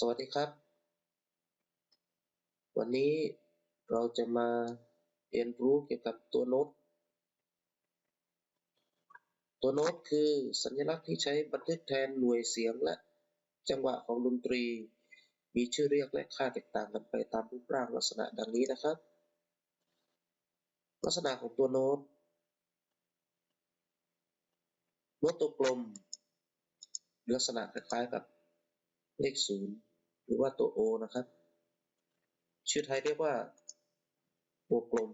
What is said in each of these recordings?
สวัสดีครับ วันนี้เราจะมาเรียนรู้เกี่ยวกับตัวโน้ต ตัวโน้ตคือสัญลักษณ์ที่ใช้บันทึกแทนหน่วยเสียงและจังหวะของดนตรี มีชื่อเรียกและค่าแตกต่างกันไปตามรูปร่างลักษณะดังนี้นะครับ ลักษณะของตัวโน้ต โน้ตตัวกลม ลักษณะคล้ายๆกับเลขศูนย์ หรือว่าตัว O นะครับ ชื่อไทยเรียกว่าวงกลม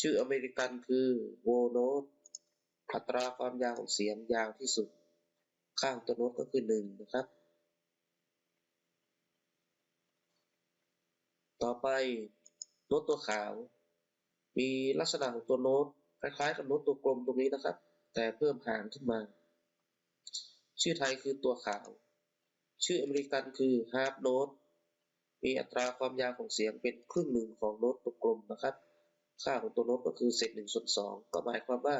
ชื่ออเมริกันคือโวโนตอัตราความยาวของเสียงยาวที่สุด ข้างตัวโน้ตก็คือหนึ่งนะครับ ต่อไปโน้ตตัวขาว มีลักษณะของตัวโน้ตคล้ายๆกับโน้ตตัวกลมตรงนี้นะครับ แต่เพิ่มห่างขึ้นมา ชื่อไทยคือตัวขาว ชื่ออเมริกันคือ half note มีอัตราความยาวของเสียงเป็นครึ่งหนึ่งของโน้ตตัวกลมนะครับ ค่าของตัวโน้ตก็คือเศษหนึ่งส่วนสองก็หมายความว่า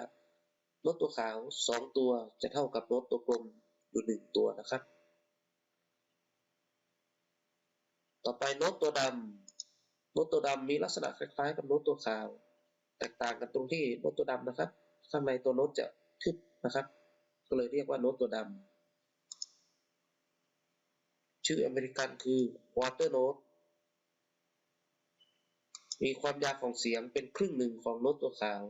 โน้ตตัวขาวสองตัวจะเท่ากับโน้ตตัวกลมอยู่หนึ่งตัวนะครับ ต่อไปโน้ตตัวดำโน้ตตัวดำมีลักษณะคล้ายๆ กับโน้ตตัวขาว แตกต่างกันตรงที่โน้ตตัวดำนะครับ ข้างในตัวโน้ตจะทึบนะครับ ก็เลยเรียกว่าโน้ตตัวดำ ชื่ออเมริกันคือ water note มีความยาวของเสียงเป็นครึ่งหนึ่งของโน้ตตัวขาว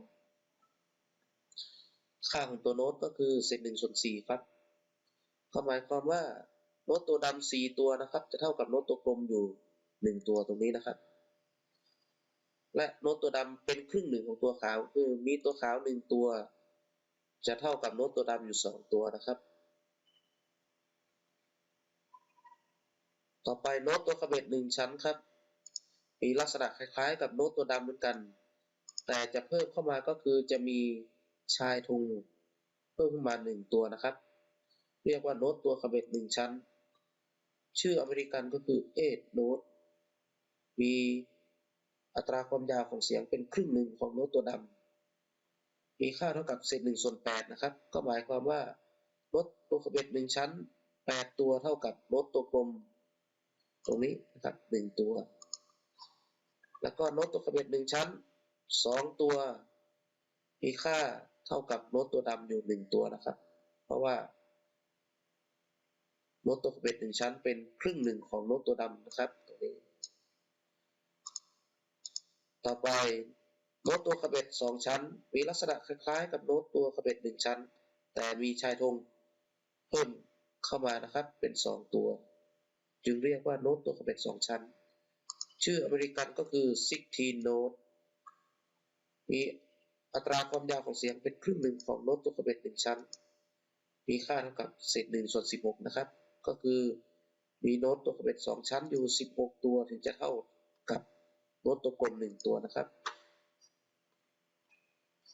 ค่าของตัวโน้ตก็คือเศษหนึ่งส่วนสี่ครับเขาหมายความว่าโน้ตตัวดำสี่ตัวนะครับ จะเท่ากับโน้ตตัวกลมอยู่หนึ่งตัวตรงนี้นะครับ และโน้ตตัวดำเป็นครึ่งหนึ่งของตัวขาว คือมีตัวขาวหนึ่งตัว จะเท่ากับโน้ตตัวดำอยู่สองตัวนะครับ ต่อไปโน้ตตัวขบเบ็ดหนึ่งชั้นครับ มีลักษณะคล้ายๆ กับโน้ตตัวดำเหมือนกัน แต่จะเพิ่มเข้ามาก็คือจะมีชายธงเพิ่มขึ้นมาหนึ่งตัวนะครับ เรียกว่าโน้ตตัวขบเบ็ดหนึ่งชั้น ชื่ออเมริกันก็คือเอทโน้ตมีอัตราความยาวของเสียงเป็นครึ่งหนึ่งของโน้ตตัวดำ มีค่าเท่ากับเศษหนึ่งส่วนแปดนะครับ ก็หมายความว่าโน้ตตัวขบเบ็ดหนึ่งชั้นแปดตัวเท่ากับโน้ตตัวกลม ตรงนี้นะครับหนึ่งตัว แล้วก็โน้ตตัวขบเบ็ดหนึ่งชั้นสองตัว มีค่าเท่ากับโน้ตตัวดำอยู่หนึ่งตัวนะครับ เพราะว่าโน้ตตัวขบเบ็ดหนึ่งชั้นเป็นครึ่งหนึ่งของโน้ตตัวดำนะครับตรงนี้ ต่อไปโน้ตตัวขบเบ็ดสองชั้น มีลักษณะคล้ายๆ กับโน้ตตัวขบเบ็ดหนึ่งชั้น แต่มีชายธงเพิ่มเข้ามานะครับเป็นสองตัว จึงเรียกว่าโน้ตตัวขบเบ็ดสองชั้น ชื่ออเมริกันก็คือ 16 note มีอัตราความยาวของเสียงเป็นครึ่งหนึ่งของโน้ตตัวขบเบ็ดหนึ่งชั้น มีค่าเท่ากับเศษหนึ่งส่วนสิบหกนะครับ ก็คือมีโน้ตตัวขบเบ็ดสองชั้นอยู่สิบหกตัวถึงจะเท่ากับโน้ตตัวกลมหนึ่งตัวนะครับ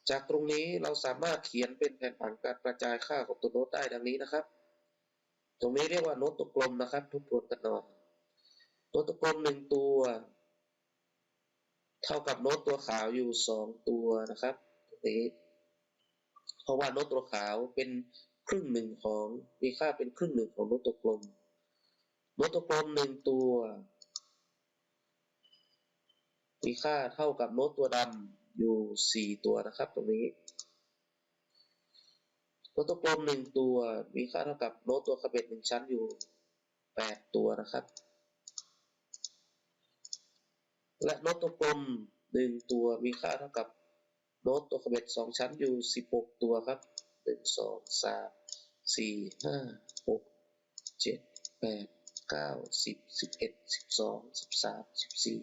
จากตรงนี้เราสามารถเขียนเป็นแผนผังการกระจายค่าของตัวโน้ตได้ดังนี้นะครับ ตรงนี้เรียกว่าโน้ตตัวกลมนะครับทบทวนกันหน่อยโน้ตตัวกลมหนึ่งตัว เท่ากับโน้ตตัวขาวอยู่สองตัวนะครับตรงนี้เพราะว่าโน้ตตัวขาวเป็นครึ่งหนึ่งของมีค่าเป็นครึ่งหนึ่งของโน้ตตัวกลมโน้ตตัวกลมหนึ่งตัว มีค่าเท่ากับโน้ตตัวดำอยู่สี่ตัวนะครับตรงนี้ โน้ตตัวกลมหนึ่งตัวมีค่าเท่ากับโน้ตตัวขบเบ็ดหนึ่งชั้นอยู่แปดตัวนะครับ และโน้ตตัวกลมหนึ่งตัวมีค่าเท่ากับโน้ตตัวขบเบ็ดสองชั้นอยู่สิบหกตัวครับหนึ่งสองสามสี่ห้าหกเจ็ดแปดเก้าสิบสิบเอ็ดสิบสองสิบสามสิบสี่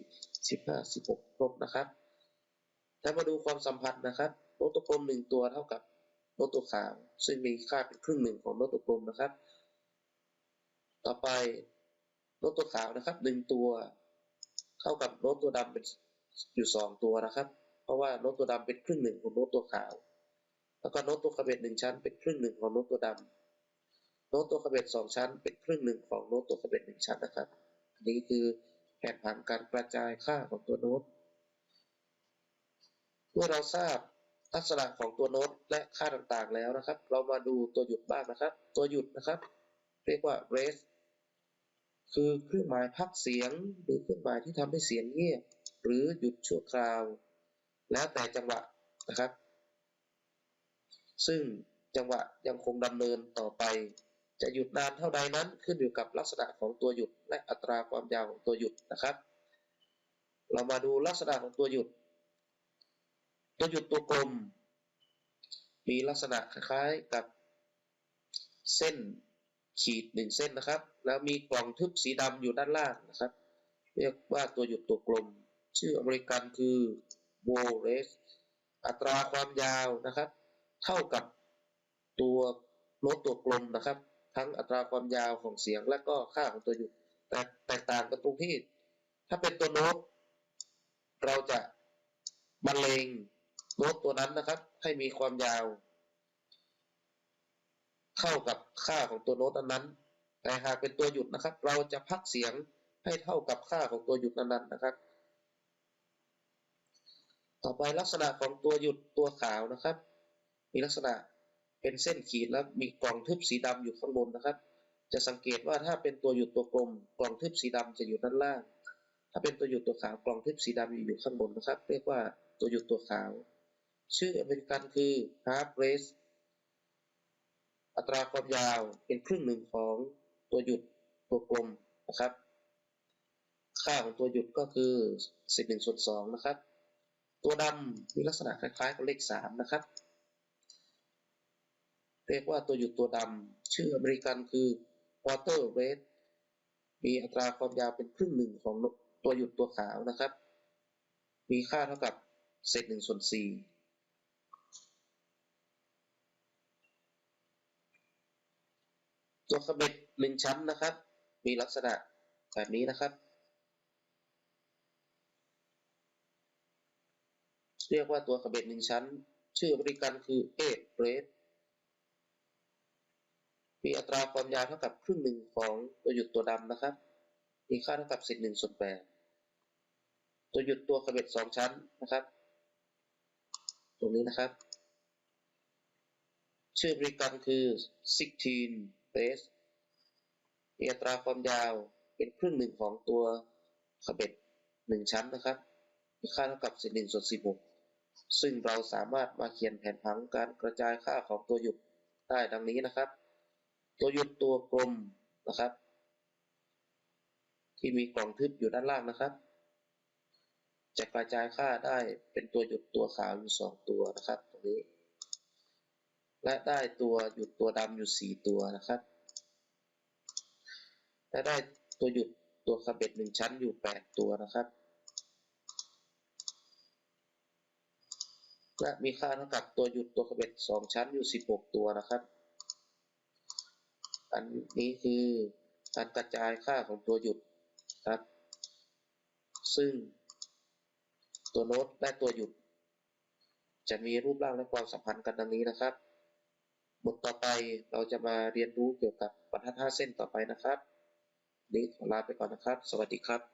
สิบห้าสิบหกครบนะครับ ถ้ามาดูความสัมพันธ์นะครับโน้ตตัวกลมหนึ่งตัวเท่ากับ น้ตตัวขาว ซึ่งมีค่าเป็นครึ่งหนึ่งของโน้ตตัวกลมนะครับ ต่อไปโน้ตตัวขาวนะครับหนึ่งตัวเท่ากับโน้ตตัวดำเป็นอยู่สองตัวนะครับ เพราะว่าโน้ตตัวดำเป็นครึ่งหนึ่งของโน้ตตัวขาว แล้วก็โน้ตตัวขบเบ็ดหนึ่งชั้นเป็นครึ่งหนึ่งของโน้ตตัวดำโน้ตตัวขบเบ็ดสองชั้น เป็นครึ่งหนึ่งของโน้ตตัวขบเบ็ดหนึ่งชั้นนะครับอันนี้คือแผนผังการกระจายค่าของตัวโน้ตเมื่อเราทราบ ลักษณะของตัวโน้ตและค่าต่างๆแล้วนะครับ เรามาดูตัวหยุดบ้างนะครับ ตัวหยุดนะครับ เรียกว่า rest คือเครื่องหมายพักเสียง หรือเครื่องหมายที่ทำให้เสียงเงียบหรือหยุดชั่วคราว แล้วแต่จังหวะนะครับ ซึ่งจังหวะยังคงดำเนินต่อไป จะหยุดนานเท่าใดนั้นขึ้นอยู่กับลักษณะของตัวหยุดและอัตราความยาวของตัวหยุดนะครับ เรามาดูลักษณะของตัวหยุด ตัวหยุดตัวกลม มีลักษณะคล้ายๆกับเส้นขีดหนึ่งเส้นนะครับ แล้วมีกล่องทึบสีดำอยู่ด้านล่างนะครับ เรียกว่าตัวหยุดตัวกลม ชื่ออเมริกันคือโบเรสอัตราความยาวนะครับ เท่ากับตัวโน้ตตัวกลมนะครับ ทั้งอัตราความยาวของเสียงและก็ค่าของตัวหยุดแต่แตกต่างกันตรงที่ ถ้าเป็นตัวโน้ตเราจะบรรเลง โน้ตตัวนั้นนะครับ ให้มีความยาว เท่ากับค่าของตัวโน้ตนั้นๆแต่หากเป็นตัวหยุดนะครับ เราจะพักเสียงให้เท่ากับค่าของตัวหยุดนั้นๆนะครับ ต่อไปลักษณะของตัวหยุดตัวขาวนะครับ มีลักษณะเป็นเส้นขีดแล้วมีกล่องทึบสีดำอยู่ข้างบนนะครับ จะสังเกตว่าถ้าเป็นตัวหยุดตัวกลม กล่องทึบสีดำจะอยู่ด้านล่าง ถ้าเป็นตัวหยุดตัวขาวกล่องทึบสีดำอยู่ข้างบนนะครับ เรียกว่าตัวหยุดตัวขาว ชื่ออเมริกันคือ half race อัตราความยาวเป็นครึ่งหนึ่งของตัวหยุดตัวกลมนะครับ ค่าของตัวหยุดก็คือ 11ส่วน2นะครับ ตัวดำมีลักษณะคล้ายๆกับเลข 3 นะครับ เรียกว่าตัวหยุดตัวดำชื่ออเมริกันคือ quarter rate มีอัตราความยาวเป็นครึ่งหนึ่งของตัวหยุดตัวขาวนะครับ มีค่าเท่ากับเศษ1ส่วน4 ตัวขบิดหนึ่งชั้นนะครับ มีลักษณะแบบนี้นะครับ เรียกว่าตัวขบิดหนึ่งชั้น ชื่อบริการคือ8 rate มีอัตราความยาวเท่ากับครึ่งหนึ่งของตัวหยุดตัวดำนะครับ มีค่าเท่ากับสิบหนึ่งส่วนแปดตัวหยุดตัวขบิดสองชั้นนะครับ ตรงนี้นะครับ ชื่อบริการคือ 16 base มีอัตราความยาวเป็นครึ่งหนึ่งของตัวขบิดหนึ่งชั้นนะครับมีค่าเท่ากับสิบหนึ่งส่วนสิบหกซึ่งเราสามารถมาเขียนแผนผังการกระจายค่าของตัวหยุดได้ดังนี้นะครับ ตัวหยุดตัวกลมนะครับ ที่มีกล่องทึบอยู่ด้านล่างนะครับ จะกระจายค่าได้เป็นตัวหยุดตัวขาวอยู่สองตัวนะครับตรงนี้ และได้ตัวหยุดตัวดำอยู่สี่ตัวนะครับ และได้ตัวหยุดตัวขบเบ็ดหนึ่งชั้นอยู่แปดตัวนะครับ และมีค่าเท่ากับตัวหยุดตัวขบเบ็ดสองชั้นอยู่สิบหกตัวนะครับ อันนี้คือการกระจายค่าของตัวหยุดครับ ซึ่งตัวโน้ตและตัวหยุด จะมีรูปร่างและความสัมพันธ์กันดังนี้นะครับ บทต่อไปเราจะมาเรียนรู้เกี่ยวกับบรรทัด5เส้นต่อไปนะครับ นี้ขอลาไปก่อนนะครับ สวัสดีครับ